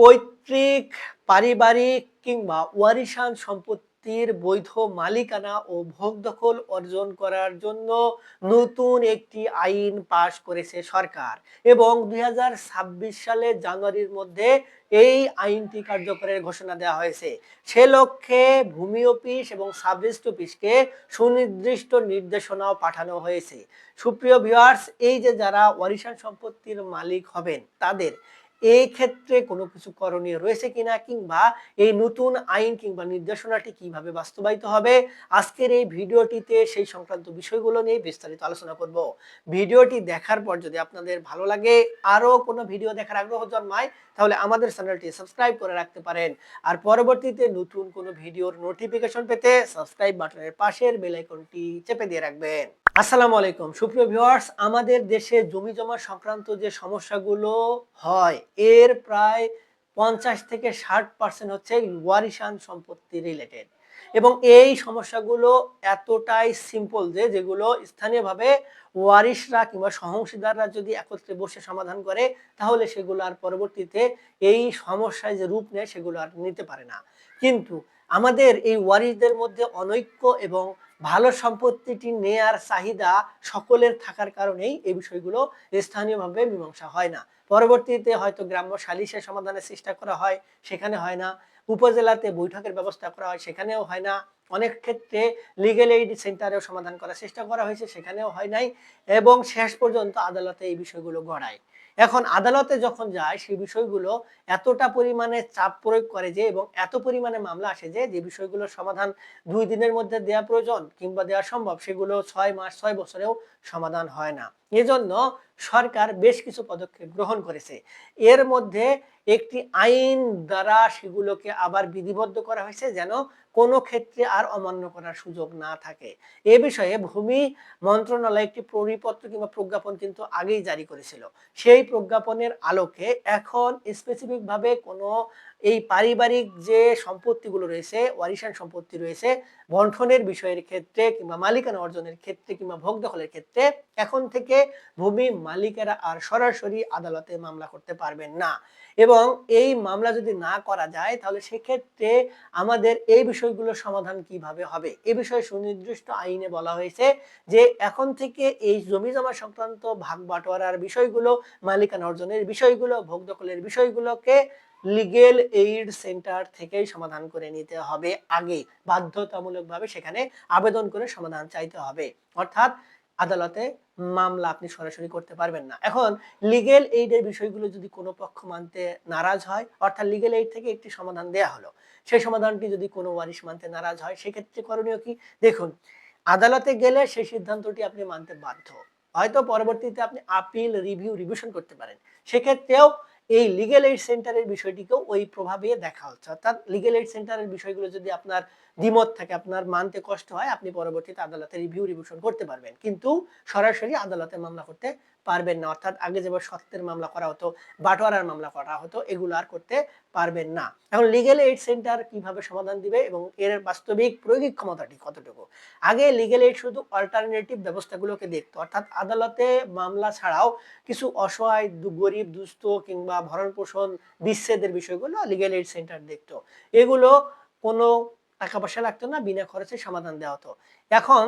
পৈতৃক, পারিবারিক কিংবা ওয়ারিশান সম্পত্তির বৈধ মালিকানা ও ভোগ দখল অর্জন করার জন্য নতুন একটি আইন পাশ করেছে সরকার এবং দুই সালে জানুয়ারির মধ্যে এই আইনটি কার্যকরের ঘোষণা দেওয়া হয়েছে। সে লক্ষ্যে ভূমি অফিস এবং সাব রেজিস্ট্রি অফিসকে সুনির্দিষ্ট নির্দেশনাও পাঠানো হয়েছে। সুপ্রিয় ভিউয়ার্স, এই যে যারা ওয়ারিশান সম্পত্তির মালিক হবেন, তাদের এই ক্ষেত্রে কোনো কিছু করণীয় রয়েছে কিনা কিংবা এই নতুন আইন কিংবা নির্দেশনাটি কীভাবে বাস্তবায়িত হবে? আজকের এই ভিডিওটিতে সেই সংক্রান্ত বিষয়গুলো নিয়ে বিস্তারিত আলোচনা করব। ভিডিওটি দেখার পর যদি আপনাদের ভালো লাগে, আরও কোনো ভিডিও দেখার আগ্রহ জন্মায়, তাহলে আমাদের চ্যানেলটি সাবস্ক্রাইব করে রাখতে পারেন। আর পরবর্তীতে নতুন কোনো ভিডিওর নোটিফিকেশন পেতে সাবস্ক্রাইব বাটনের পাশের বেল আইকনটি চেপে দিয়ে রাখবেন। আসসালামু আলাইকুম। সুপ্রিয় ভিউয়ার্স, আমাদের দেশে জমি জমা সংক্রান্ত যে সমস্যাগুলো হয়, এর প্রায় পঞ্চাশ থেকে ষাট পার্সেন্ট হচ্ছে ওয়ারিশান সম্পত্তি রিলেটেড এবং এই সমস্যাগুলো এতটাই সিম্পল যে যেগুলো স্থানীয়ভাবে ওয়ারিশরা কিংবা সহংসীদাররা যদি একত্রে বসে সমাধান করে, তাহলে সেগুলো আর পরবর্তীতে এই সমস্যায় যে রূপ নেয়, সেগুলো আর নিতে পারে না। কিন্তু আমাদের এই ওয়ারিশদের মধ্যে অনৈক্য এবং ভালো সম্পত্তিটি নেয়ার চাহিদা সকলের থাকার কারণেই এই বিষয়গুলো স্থানীয়ভাবে মীমাংসা হয় না। পরবর্তীতে হয়তো গ্রাম্য সালিশের সমাধানের চেষ্টা করা হয়, সেখানে হয় না। উপজেলাতে বৈঠকের ব্যবস্থা করা হয়, সেখানেও হয় না। অনেক ক্ষেত্রে লিগেল এইড সেন্টারেও সমাধান করার চেষ্টা করা হয়েছে, সেখানেও হয় নাই এবং শেষ পর্যন্ত আদালতে এই বিষয়গুলো গড়ায়। এখন আদালতে যখন যায়, সেই বিষয়গুলো এতটা পরিমাণে চাপ প্রয়োগ করে যে এবং এত পরিমাণে মামলা আসে যে যে বিষয়গুলোর সমাধান দুই দিনের মধ্যে দেওয়া প্রয়োজন কিংবা দেওয়া সম্ভব, সেগুলো ছয় মাস, ছয় বছরেও সমাধান হয় না। এজন্য সরকার বেশ কিছু পদক্ষেপ গ্রহণ করেছে। এর মধ্যে একটি আইন দ্বারা সেগুলোকে আবার বিধিবদ্ধ করা হয়েছে যেন কোনো ক্ষেত্রে আর অমান্য করার সুযোগ না থাকে। এ বিষয়ে ভূমি মন্ত্রণালয় একটি পরিপত্র কিংবা প্রজ্ঞাপন কিন্তু আগেই জারি করেছিল। সেই প্রজ্ঞাপনের আলোকে এখন স্পেসিফিকভাবে কোনো এই পারিবারিক যে সম্পত্তিগুলো রয়েছে, ওয়ারিশান সম্পত্তি রয়েছে, বন্টনের বিষয়ের ক্ষেত্রে কিংবা মালিকানা অর্জনের ক্ষেত্রে কিংবা ভোগ দখলের ক্ষেত্রে এখন থেকে ভূমি মালিকেরা আর সরাসরি আদালতে মামলা করতে পারবেন না। এবং এই মামলা যদি না করা যায়, তাহলে সেক্ষেত্রে আমাদের এই বিষয়গুলোর সমাধান কীভাবে হবে? এ বিষয়ে সুনির্দিষ্ট আইনে বলা হয়েছে যে এখন থেকে এই জমি জমা সংক্রান্ত ভাগ বাটোয়ারার বিষয়গুলো, মালিকানা অর্জনের বিষয়গুলো, ভোগ দখলের বিষয়গুলোকে লিগেল এইড সেন্টার থেকেই সমাধান করে নিতে হবে আগে। বাধ্যতামূলকভাবে সেখানে আবেদন করে সমাধান চাইতে হবে। অর্থাৎ আদালতে মামলা আপনি সরাসরি করতে পারবেন না। এখন লিগেল এইডের বিষয়গুলো যদি কোনো পক্ষ মানতে নারাজ হয়, অর্থাৎ লিগেল এইড থেকে একটি সমাধান দেয়া হলো, সেই সমাধানটি যদি কোনো ওয়ারিশ মানতে নারাজ হয়, সেক্ষেত্রে করণীয় কি? দেখুন, আদালতে গেলে সেই সিদ্ধান্তটি আপনি মানতে বাধ্য। হয়তো পরবর্তীতে আপনি আপিল রিভিউ রিভিশন করতে পারেন। সেক্ষেত্রেও এই লিগেল এইড সেন্টারের বিষয়টিকেও ওই প্রভাবে দেখা হচ্ছে। অর্থাৎ লিগেল এইড সেন্টারের বিষয়গুলো যদি আপনার দ্বিমত থাকে, আপনার মানতে কষ্ট হয়, আপনি পরবর্তীতে আদালতে রিভিউ রিভিশন করতে পারবেন। কিন্তু সরাসরি আদালতে মামলা করতে পারবেন না। অর্থাৎ আগে যেভাবে সত্যের মামলা করা হতো, বাটোয়ারার মামলা করা হতো, এগুলো আর করতে পারবেন না। এখন লিগেল এইড সেন্টার কীভাবে সমাধান দিবে এবং এর বাস্তবিক প্রয়োগিক ক্ষমতাটি কতটুকু? আগে লিগেল এইড শুধু অল্টারনেটিভ ব্যবস্থাগুলোকে দেখতো। অর্থাৎ আদালতে মামলা ছাড়াও কিছু অসহায় গরিব, দুস্থ কিংবা ভরণ পোষণ বিচ্ছেদের বিষয়গুলো লিগেল এইড সেন্টার দেখতো। এগুলো কোনো টাকা পয়সা লাগতো না, বিনা খরচে সমাধান দেওয়া হতো। এখন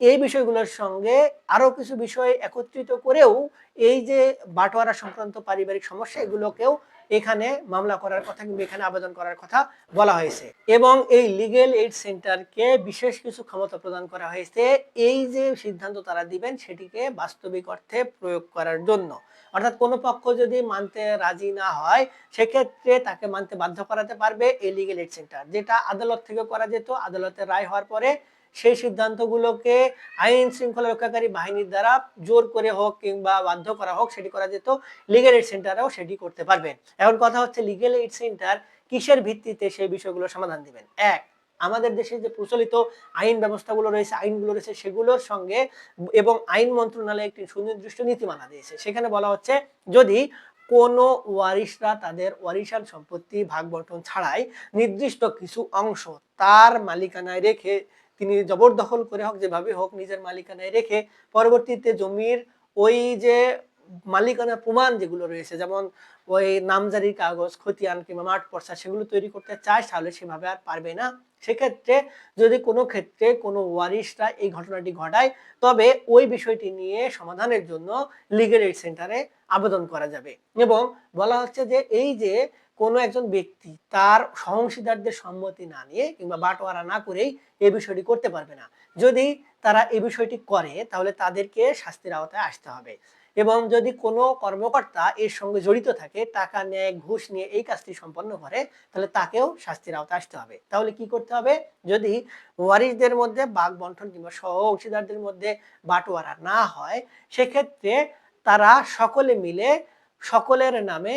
এই বিষয়গুলোর সঙ্গে আরও কিছু বিষয় একত্রিত করেও এই যে বাটোয়ারা সংক্রান্ত পারিবারিক সমস্যা, এগুলোকেও এখানে মামলা করার কথা কিংবা এখানে আবেদন করার কথা বলা হয়েছে। এবং এই লিগেল এইড সেন্টারকে বিশেষ কিছু ক্ষমতা প্রদান করা হয়েছে, এই যে সিদ্ধান্ত তারা দিবেন সেটিকে বাস্তবিক অর্থে প্রয়োগ করার জন্য। অর্থাৎ কোনো পক্ষ যদি মানতে রাজি না হয়, সেক্ষেত্রে তাকে মানতে বাধ্য করাতে পারবে এই লিগেল এইড সেন্টার যেটা আদালত থেকে করা যেত, আদালতের রায় হওয়ার পরে সেই সিদ্ধান্তগুলোকে আইন শৃঙ্খলা রক্ষাকারী বাহিনীর দ্বারা জোর করে হোক কিংবা বাধ্য করা হোক, সেটি করা যেত। লিগেল এইড সেন্টারেও সেটি করতে পারবেন। এখন কথা হচ্ছে লিগেল এইড সেন্টার কিসের ভিত্তিতে সেই বিষয়গুলো সমাধান দিবেন? এক, আমাদের দেশে যে প্রচলিত আইন ব্যবস্থাগুলো রয়েছে, আইনগুলো রয়েছে, সেগুলোর সঙ্গে এবং আইন মন্ত্রণালয় একটি সুনির্দিষ্ট নীতিমালা দিয়েছে। সেখানে বলা হচ্ছে, যদি কোনো ওয়ারিশরা তাদের ওয়ারিশান সম্পত্তি ভাগ বন্টন ছাড়াই নির্দিষ্ট কিছু অংশ তার মালিকানায় রেখে তিনি জবরদখল করে হোক, যেভাবে হোক, নিজের মালিকানায় রেখে পরবর্তীতে জমির ওই যে মালিকানার প্রমাণ যেগুলো রয়েছে, যেমন ওই নামজারির কাগজ, খতিয়ান কিংবা মাঠ পর্চা সেগুলো তৈরি করতে চায়, তাহলে সেভাবে আর পারবে না। সেক্ষেত্রে যদি কোনো ক্ষেত্রে কোনো ওয়ারিশরা এই ঘটনাটি ঘটায়, তবে ওই বিষয়টি নিয়ে সমাধানের জন্য লিগেল এইড সেন্টারে আবেদন করা যাবে। এবং বলা হচ্ছে যে এই যে কোনো একজন ব্যক্তি তার সহংসীদারদের সম্মতি না নিয়ে কিংবা বাটোয়ারা না করেই এ বিষয়টি করতে পারবে না। যদি তারা এ বিষয়টি করে, তাহলে তাদেরকে শাস্তির আওতায় আসতে হবে। এবং যদি কোনো কর্মকর্তা এর সঙ্গে জড়িত থাকে, টাকা নেয়, ঘুষ নিয়ে এই কাজটি সম্পন্ন করে, তাহলে তাকেও শাস্তির আওতায় আসতে হবে। তাহলে কি করতে হবে? যদি ওয়ারিশদের মধ্যে বাঘ বন্টন কিংবা সহ অংশীদারদের মধ্যে বাটোয়ারা না হয়, সেক্ষেত্রে তারা সকলে মিলে সকলের নামে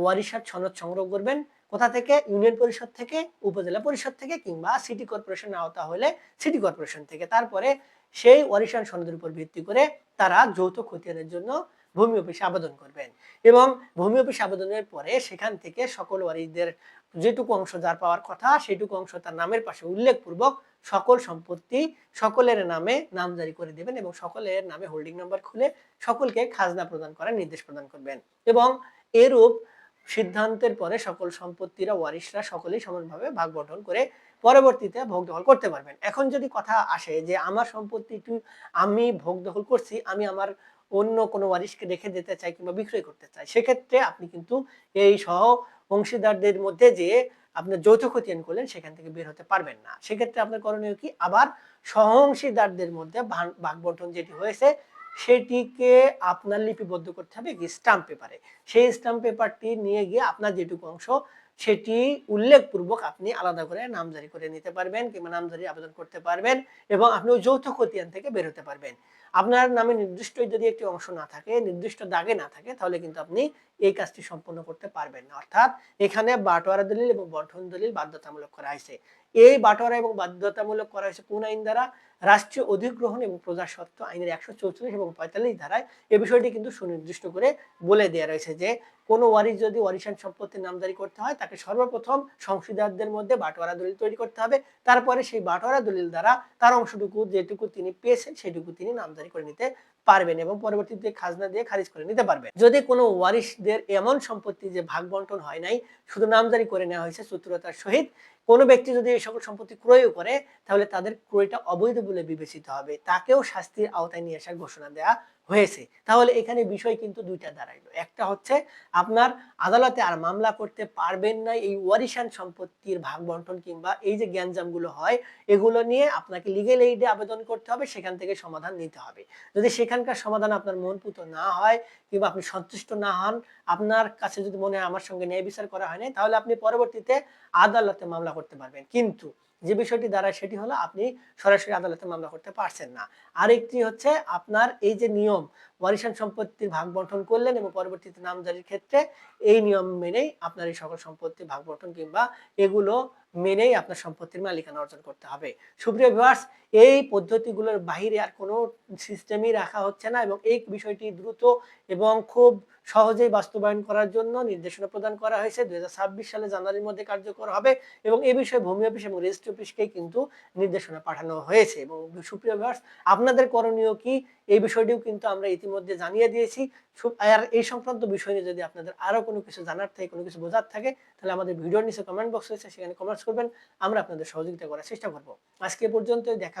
ওয়ারিশার সনদ সংগ্রহ করবেন। কোথা থেকে? ইউনিয়ন পরিষদ থেকে, উপজেলা পরিষদ থেকে কিংবা সিটি কর্পোরেশন আওতা হলে সিটি কর্পোরেশন থেকে। তারপরে সেই ওয়ারিশান সনদের উপর ভিত্তি করে তারা যৌথ খতিয়ানের জন্য ভূমি অফিসে আবেদন করবেন। এবং ভূমি অফিসে আবেদনের পরে সেখান থেকে সকল ওয়ারিশদের যেটুকু অংশ যার পাওয়ার কথা সেটুকু অংশ তার নামের পাশে উল্লেখপূর্বক সকল সম্পত্তি সকলের নামে নাম জারি করে দেবেন এবং সকলের নামে হোল্ডিং নাম্বার খুলে সকলকে খাজনা প্রদান করার নির্দেশ প্রদান করবেন। এবং এরূপ সিদ্ধান্তের পরে সকল সম্পত্তিরা ওয়ারিশরা সকলেই সমানভাবে ভাগ বন্টন করে পরবর্তীতে ভোগ দখল করতে পারবেন। এখন যদি কথা আসে যে আমার সম্পত্তিটি আমি ভোগ দখল করছি, আমি আমার অন্য কোনো ওয়ারিশকে রেখে দিতে চাই কিংবা বিক্রয় করতে চাই, সেক্ষেত্রে আপনি কিন্তু এই সহ অংশীদারদের মধ্যে যে আপনি যৌথ খতিয়ান করলেন, সেখান থেকে বের হতে পারবেন না। সেক্ষেত্রে আপনার করণীয় কি? আবার সহ অংশীদারদের মধ্যে ভাগ বন্টন যেটি হয়েছে সেটিকে আপনার লিপিবদ্ধ করতে হবে স্টাম্প পেপারে সেই স্টাম্প পেপারটি নিয়ে গিয়ে আপনার যেটুকু অংশ, সেটি উল্লেখপূর্বক আপনি আলাদা করে নামজারি করে নিতে পারবেন কিংবা নামজারি আবেদন করতে পারবেন এবং আপনি যৌথ খতিয়ান থেকে বেরোতে পারবেন। আপনার নামে নির্দিষ্ট যদি একটি অংশ না থাকে, নির্দিষ্ট দাগে না থাকে, তাহলে কিন্তু আপনি এই কাজটি সম্পন্ন করতে পারবেন না। অর্থাৎ এখানে বাটোয়ারা দলিল এবং বন্টন দলিল বাধ্যতামূলক করা হয়েছে। এই বাটোয়ারা এবং বাধ্যতামূলক করা হয়েছে কোন আইন দ্বারা? রাষ্ট্রীয় অধিগ্রহণ এবং প্রজাস্বত্ব আইনের একশো চৌচল্লিশ এবং পঁয়তাল্লিশ ধারায় এ বিষয়টি কিন্তু সুনির্দিষ্ট করে বলে দেওয়া রয়েছে যে, কোনো ওয়ারিশ যদি ওয়ারিশান সম্পত্তির নামদারি করতে হয়, তাকে সর্বপ্রথম সংশীদারদের মধ্যে বাটোয়ারা দলিল তৈরি করতে হবে। তারপরে সেই বাটোয়ারা দলিল দ্বারা তার অংশটুকু যেটুকু তিনি পেয়েছেন, সেটুকু তিনি নামজারি করে নিতে পারবেন এবং পরবর্তীতে খাজনা দিয়ে খারিজ করে নিতে পারবেন। যদি কোনো ওয়ারিশদের এমন সম্পত্তি যে ভাগ বন্টন হয় নাই, শুধু নামজারি করে নেওয়া হয়েছে চতুরতার সহিত, কোনো ব্যক্তি যদি এই সকল সম্পত্তি ক্রয়ও করে, তাহলে তাদের ক্রয়টা অবৈধ বলে বিবেচিত হবে। তাকেও শাস্তির আওতায় নিয়ে আসার ঘোষণা দেওয়া হয়েছে। তাহলে এখানে বিষয় কিন্তু দুইটা দাঁড়াইলো। একটা হচ্ছে আপনার আদালতে আর মামলা করতে পারবেন না এই ওয়ারিশান সম্পত্তির ভাগ বন্টন কিংবা এই যে জ্ঞানজামগুলো হয়, এগুলো নিয়ে আপনাকে লিগেল এইডে আবেদন করতে হবে, সেখান থেকে সমাধান নিতে হবে। যদি সেখানকার সমাধান আপনার মনপুত না হয় কিংবা আপনি সন্তুষ্ট না হন, আপনার কাছে যদি মনে হয় আমার সঙ্গে ন্যায় বিচার করা হয়নি, তাহলে আপনি পরবর্তীতে আদালতে মামলা করতে পারবেন। কিন্তু যে বিষয়টি দ্বারা সেটি হলো আপনি সরাসরি আদালতে মামলা করতে পারছেন না। আরেকটি হচ্ছে আপনার এই যে নিয়ম, ওয়ারিশান সম্পত্তির ভাগ বন্টন করলেন এবং পরবর্তীতে নামজারির ক্ষেত্রে এই নিয়ম মেনেই আপনার এই সকল সম্পত্তি ভাগ বন্টন কিংবা এগুলো মেনেই আপনার সম্পত্তির মালিকানা অর্জন করতে হবে। সুপ্রিয় ভিউয়ার্স এই পদ্ধতিগুলোর বাইরে আর কোনো সিস্টেমই রাখা হচ্ছে না এবং এই বিষয়টি দ্রুত এবং খুব সহজেই বাস্তবায়ন করার জন্য নির্দেশনা প্রদান করা হয়েছে। দুই হাজার ছাব্বিশ সালে জানুয়ারির মধ্যে কার্যকর হবে এবং এ বিষয়ে ভূমি অফিস এবং রেজিস্ট্রি অফিসকে কিন্তু নির্দেশনা পাঠানো হয়েছে এবং সুপ্রিয় ভিউয়ার্স আপনাদের করণীয় কি? এই বিষয়টিও কিন্তু আমরা ইতিমধ্যে জানিয়ে দিয়েছি। আর এই সংক্রান্ত বিষয় নিয়ে যদি আপনাদের আরও কোনো কিছু জানার থাকে, কোনো কিছু বোঝার থাকে, তাহলে আমাদের ভিডিওর নিচে কমেন্ট বক্স রয়েছে, সেখানে কমেন্টস করবেন। আমরা আপনাদের সহযোগিতা করার চেষ্টা করব। আজকে পর্যন্ত দেখা